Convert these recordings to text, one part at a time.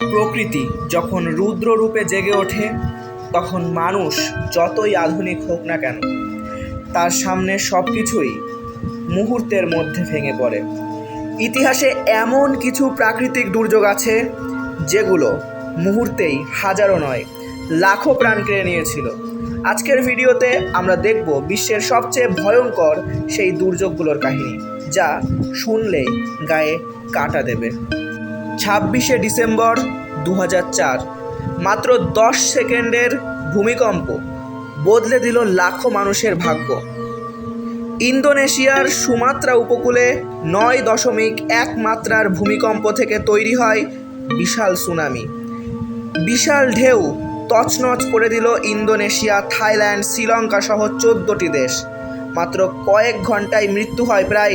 প্রকৃতি যখন রুদ্র রূপে জেগে ওঠে, তখন মানুষ যতই আধুনিক হোক না কেন, তার সামনে সব কিছুই মুহূর্তের মধ্যে ভেঙে পড়ে। ইতিহাসে এমন কিছু প্রাকৃতিক দুর্যোগ আছে, যেগুলো মুহূর্তেই হাজারো নয়, লাখো প্রাণ কেড়ে নিয়েছিল। আজকের ভিডিওতে আমরা দেখব বিশ্বের সবচেয়ে ভয়ঙ্কর সেই দুর্যোগগুলোর কাহিনী, যা শুনলেই গায়ে কাটা দেবে। ছাব্বিশে ডিসেম্বর দু মাত্র দশ সেকেন্ডের ভূমিকম্প বদলে দিল লাখো মানুষের ভাগ্য। ইন্দোনেশিয়ার সুমাত্রা উপকূলে নয় দশমিক এক মাত্রার ভূমিকম্প থেকে তৈরি হয় বিশাল সুনামি। বিশাল ঢেউ তছনছ করে দিল ইন্দোনেশিয়া, থাইল্যান্ড, শ্রীলঙ্কা সহ চোদ্দটি দেশ। মাত্র কয়েক ঘন্টায় মৃত্যু হয় প্রায়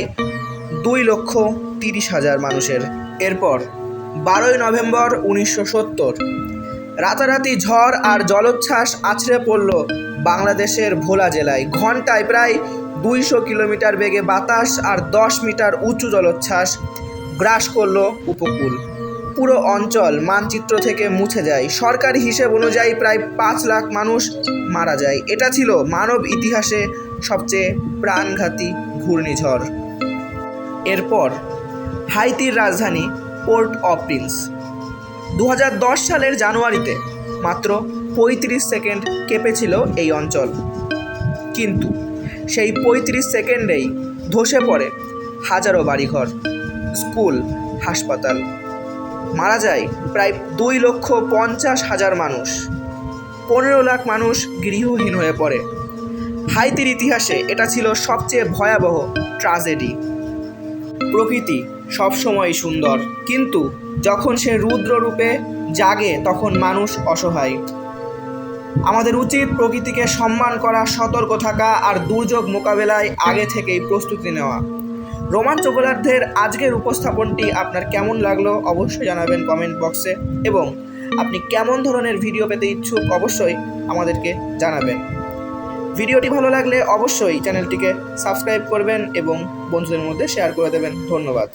দুই লক্ষ তিরিশ হাজার মানুষের। এরপর বারোই নভেম্বর উনিশশো সত্তর। রাতারাতি ঝড় আর জলোচ্ছ্বাস আছড়ে পড়ল বাংলাদেশের ভোলা জেলায়। ঘন্টায় প্রায় দুইশো কিলোমিটার বেগে বাতাস আর দশ মিটার উঁচু জলোচ্ছ্বাস গ্রাস করল উপকূল। পুরো অঞ্চল মানচিত্র থেকে মুছে যায়। সরকারি হিসেব অনুযায়ী প্রায় পাঁচ লাখ মানুষ মারা যায়। এটা ছিল মানব ইতিহাসে সবচেয়ে প্রাণঘাতী ঘূর্ণিঝড়। এরপর হাইতির রাজধানী পোর্ট অফ প্রিন্স। দু হাজার দশ সালের জানুয়ারিতে মাত্র পঁয়ত্রিশ সেকেন্ড কেঁপেছিল এই অঞ্চল। কিন্তু সেই পঁয়ত্রিশ সেকেন্ডেই ধসে পড়ে হাজারো বাড়িঘর, স্কুল, হাসপাতাল। মারা যায় প্রায় দুই লক্ষ পঞ্চাশ হাজার মানুষ। পনেরো লাখ মানুষ গৃহহীন হয়ে পড়ে। হাইতির ইতিহাসে এটা ছিল সবচেয়ে ভয়াবহ ট্রাজেডি। প্রকৃতি সবসময় সুন্দর। কিন্তু যখন সে রুদ্র রূপে জাগে, তখন মানুষ অসহায়। আমাদের উচিত প্রকৃতিকে সম্মান করা, সতর্ক থাকা আর দুর্যোগ মোকাবেলায় আগে থেকেই প্রস্তুতি নেওয়া। রোমান চকোলারদের আজকের উপস্থাপনটি আপনার কেমন লাগল অবশ্যই জানাবেন কমেন্ট বক্সে এবং আপনি কেমন ধরনের ভিডিও পেতে ইচ্ছুক অবশ্যই আমাদেরকে জানাবেন। ভিডিওটি ভালো লাগলে অবশ্যই চ্যানেলটিকে সাবস্ক্রাইব করবেন এবং বন্ধুদের মধ্যে শেয়ার করে দেবেন। ধন্যবাদ।